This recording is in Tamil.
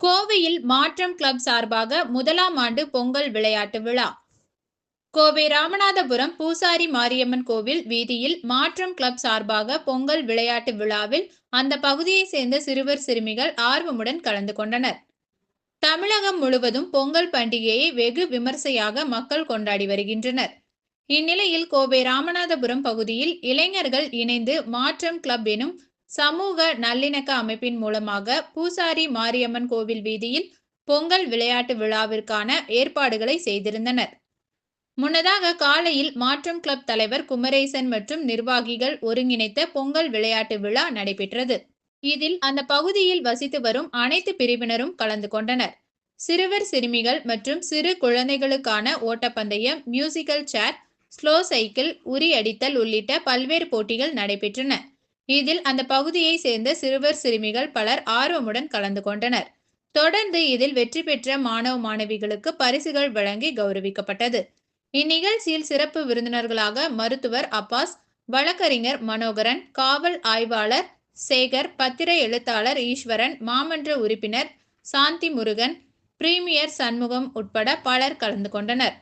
கோவையில் மாற்றம் கிளப் சார்பாக முதலாம் ஆண்டு பொங்கல் விளையாட்டு விழா. கோவை ராமநாதபுரம் பூசாரி மாரியம்மன் கோவில் வீதியில் மாற்றம் கிளப் சார்பாக பொங்கல் விளையாட்டு விழாவில் அந்த பகுதியை சேர்ந்த சிறுவர் சிறுமிகள் ஆர்வமுடன் கலந்து கொண்டனர். தமிழகம் முழுவதும் பொங்கல் பண்டிகையை வெகு விமர்சையாக மக்கள் கொண்டாடி வருகின்றனர். இந்நிலையில் கோவை ராமநாதபுரம் பகுதியில் இளைஞர்கள் இணைந்து மாற்றம் கிளப் எனும் சமூக நல்லிணக்க அமைப்பின் மூலமாக பூசாரி மாரியம்மன் கோவில் வீதியில் பொங்கல் விளையாட்டு விழாவிற்கான ஏற்பாடுகளை செய்திருந்தனர். முன்னதாக காலையில் மாற்றம் கிளப் தலைவர் குமரேசன் மற்றும் நிர்வாகிகள் ஒருங்கிணைத்த பொங்கல் விளையாட்டு விழா நடைபெற்றது. இதில் அந்த பகுதியில் வசித்து வரும் அனைத்து பிரிவினரும் கலந்து கொண்டனர். சிறுவர் சிறுமிகள் மற்றும் சிறு குழந்தைகளுக்கான ஓட்டப்பந்தயம் மியூசிக்கல் சேர் ஸ்லோ சைக்கிள் உரி அடித்தல் உள்ளிட்ட பல்வேறு போட்டிகள் நடைபெற்றன. இதில் அந்த பகுதியை சேர்ந்த சிறுவர் சிறுமிகள் பலர் ஆர்வமுடன் கலந்து கொண்டனர். தொடர்ந்து இதில் வெற்றி பெற்ற மாணவ மாணவிகளுக்கு பரிசுகள் வழங்கி கௌரவிக்கப்பட்டது. இந்நிகழ்ச்சியில் சிறப்பு விருந்தினர்களாக மருத்துவர் அப்பாஸ் வழக்கறிஞர் மனோகரன் காவல் ஆய்வாளர் சேகர் பத்திர எழுத்தாளர் ஈஸ்வரன் மாமன்ற உறுப்பினர் சாந்தி முருகன் பிரீமியர் சண்முகம் உட்பட பலர் கலந்து கொண்டனர்.